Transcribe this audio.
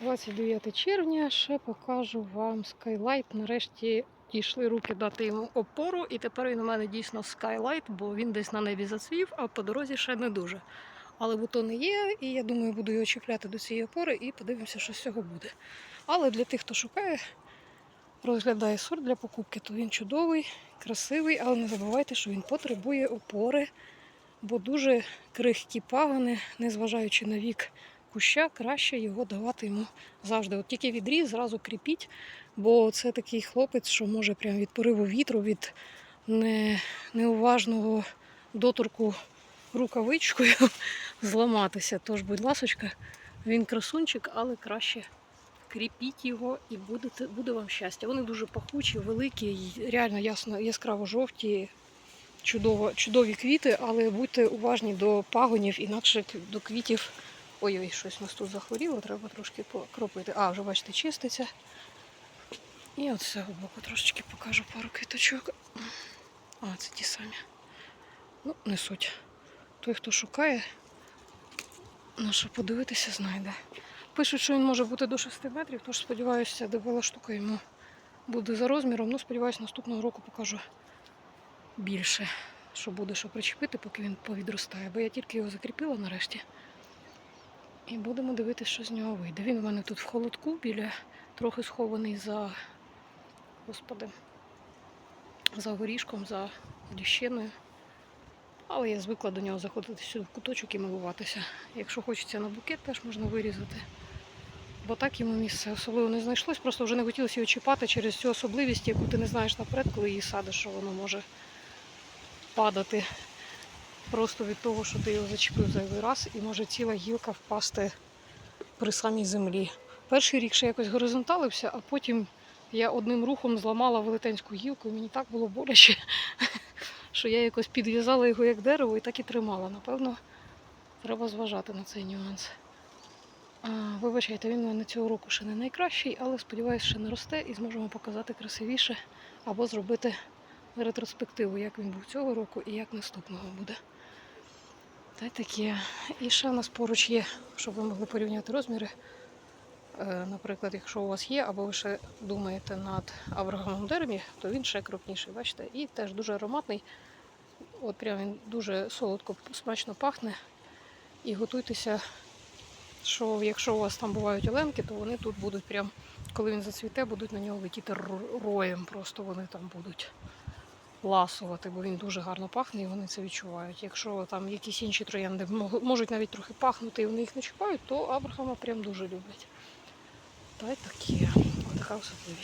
29 червня ще покажу вам Skylight. Нарешті дійшли руки дати йому опору, і тепер він у мене дійсно Skylight, бо він десь на небі зацвів, а по дорозі ще не дуже. Але бутони є, і я думаю, буду його чіпляти до цієї опори і подивимося, що з цього буде. Але для тих, хто шукає, розглядає сорт для покупки, то він чудовий, красивий, але не забувайте, що він потребує опори, бо дуже крихкі пагони, незважаючи на вік куща, краще його давати йому завжди. От тільки відріз, зразу кріпіть, бо це такий хлопець, що може прямо від пориву вітру, від не, неуважного доторку рукавичкою зламатися. Тож, будь ласочка, він красунчик, але краще кріпіть його і будете, буде вам щастя. Вони дуже пахучі, великі, реально ясно, яскраво жовті, чудово, чудові квіти, але будьте уважні до пагонів, інакше до квітів. Ой-ой, щось у нас тут захворіло, треба трошки покропити. А, вже бачите, чиститься. І от з боку трошечки покажу пару квіточок. А, це ті самі. Ну, не суть. Той, хто шукає, на що подивитися, знайде. Пишуть, що він може бути до 6 метрів, тож сподіваюся, дебела штука йому буде за розміром. Ну, сподіваюся, наступного року покажу більше, що буде, що причепити, поки він повідростає. Бо я тільки його закріпила нарешті. І будемо дивитися, що з нього вийде. Він у мене тут в холодку, біля трохи схований за господи, за горішком, за діщиною. Але я звикла до нього заходити сюди в куточок і милуватися. Якщо хочеться на букет, теж можна вирізати. Бо так йому місце особливо не знайшлось, просто вже не хотілося його чіпати через цю особливість, яку ти не знаєш наперед, коли її садиш, що воно може падати просто від того, що ти його зачепив зайвий раз, і може ціла гілка впасти при самій землі. Перший рік ще якось горизонталився, а потім я одним рухом зламала велетенську гілку, і мені так було боляче, що я якось підв'язала його як дерево і так і тримала. Напевно, треба зважати на цей нюанс. Вибачайте, він у мене цього року ще не найкращий, але сподіваюся, ще не росте і зможемо показати красивіше або зробити ретроспективу, як він був цього року і як наступного буде. Та й таке. І ще в нас поруч є, щоб ви могли порівняти розміри. Е, Наприклад, якщо у вас є, або ви ще думаєте над Аврагамом Дермі, то він ще крупніший, бачите, і теж дуже ароматний. От прям він дуже солодко, смачно пахне. І готуйтеся, що якщо у вас там бувають оленки, то вони тут будуть прям, коли він зацвіте, будуть на нього летіти роєм. Просто вони там будуть ласувати, бо він дуже гарно пахне і вони це відчувають. Якщо там якісь інші троянди можуть навіть трохи пахнути і вони їх не чіпають, то Абрахама прям дуже люблять. Та й таке. така особливість.